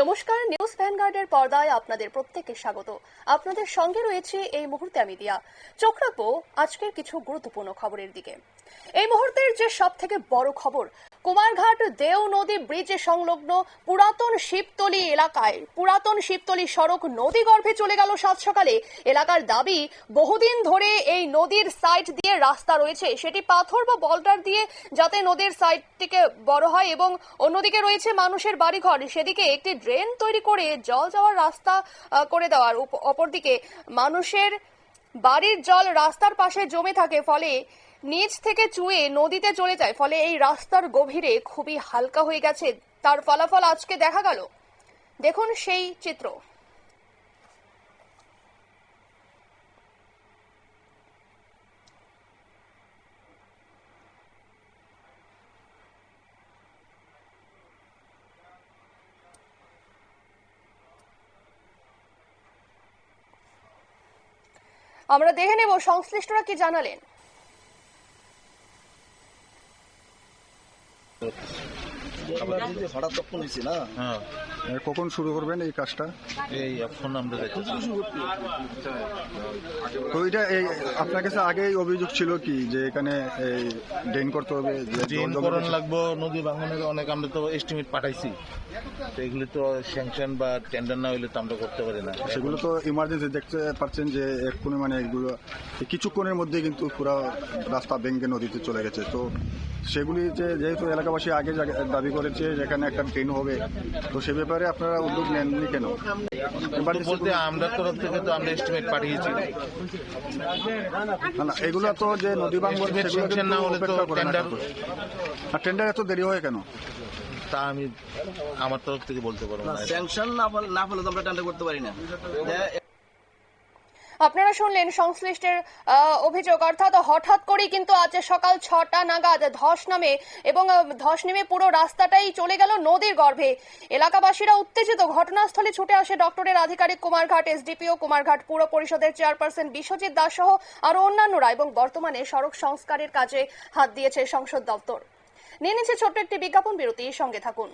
নমস্কার, নিউজ ভ্যানগার্ডের পর্দায় আপনাদের প্রত্যেককে স্বাগত। আপনাদের সঙ্গে রয়েছে এই মুহূর্তে আমি দিয়া। চোখ রাখব আজকের কিছু গুরুত্বপূর্ণ খবরের দিকে। এই মুহূর্তের যে সব থেকে বড় খবর, কুমারঘাট দেও নদী ব্রিজে সংলগ্ন পুরাতন শিবতলি এলাকায়, পুরাতন শিবতলি সড়ক নদী গর্ভে চলে গেল সাত সকালে। এলাকার দাবি, বহুদিন ধরে এই নদীর সাইড দিয়ে রাস্তা রয়েছে। সেটি পাথর বা বল্ডার দিয়ে যাতে নদীর সাইডটিকে বড় হয় এবং অন্যদিকে রয়েছে মানুষের বাড়িঘর। সেদিকে একটি ড্রেন তৈরি করে জল যাওয়ার রাস্তা করে দেওয়ার। অপরদিকে মানুষের বাড়ির জল রাস্তার পাশে জমে থাকে, ফলে নিচ থেকে চুয়ে নদীতে চলে যায়, ফলে এই রাস্তার গভীরে খুবই হালকা হয়ে গেছে। তার ফলাফল আজকে দেখা গেল। দেখুন সেই চিত্র। আমরা দেখে নেব সংশ্লিষ্টরা কি জানালেন। হঠাৎ তখন হয়েছে না। হ্যাঁ। কখন শুরু করবেন এই কাজটা? এই এখন আমরা তো এটা এই আপনার কাছে আগেই অভিযোগ ছিল কি যে এখানে এই ড্রেন করতে হবে ড্রেন করণ লাগবো নদী ভাঙনের অনেক আমরা তো এস্টিমেট পাঠাইছি। তো এগুলি তো স্যাংশন বা টেন্ডার না হইলে তো আমরা করতে পারি না। সেগুলো তো ইমার্জেন্সি দেখতে পাচ্ছেন যে এক্ষুনি মানে এগুলো কিছুক্ষণের মধ্যে কিন্তু পুরো রাস্তা ভেঙে নদীতে চলে গেছে। তো সেগুলি যে যেহেতু এলাকাবাসী আগে দাবি করেছে যেখানে একটা ট্রেন হবে তো সে ব্যাপারে আপনারা উদ্যোগ নেননি কেন? বলতে আমরা তরফ থেকে তো আমরা এস্টিমেট পাঠিয়েছি। না, না, এগুলো তো যে নদী sanction না হলে তো tender- আর টেন্ডার এত দেরি হয় কেন? তা আমি আমার তরফ থেকে বলতে পারব না। স্যাংশন না হলে- না হলে তো আমরা টেন্ডার করতে পারি না। আপনারা শুনলেন সংশ্লিষ্টের অভিযোগ। অর্থাৎ হঠাৎ করেই কিন্তু আজ সকাল ছটা নাগাদ ধস নামে এবং ধস নেমে পুরো রাস্তাটাই চলে গেল নদীর গর্ভে। এলাকাবাসীরা উত্তেজিত। ঘটনাস্থলে ছুটে আসে ডক্টরের আধিকারিক কুমারঘাট এসডিপিও কুমারঘাট পুর পরিষদের চেয়ারপারসন বিশ্বজিৎ দাস সহ আরও অন্যান্যরা এবং বর্তমানে সড়ক সংস্কারের কাজে হাত দিয়েছে সংসদ দপ্তর। নিয়ে নিচ্ছে ছোট্ট একটি বিজ্ঞাপন বিরতি, সঙ্গে থাকুন।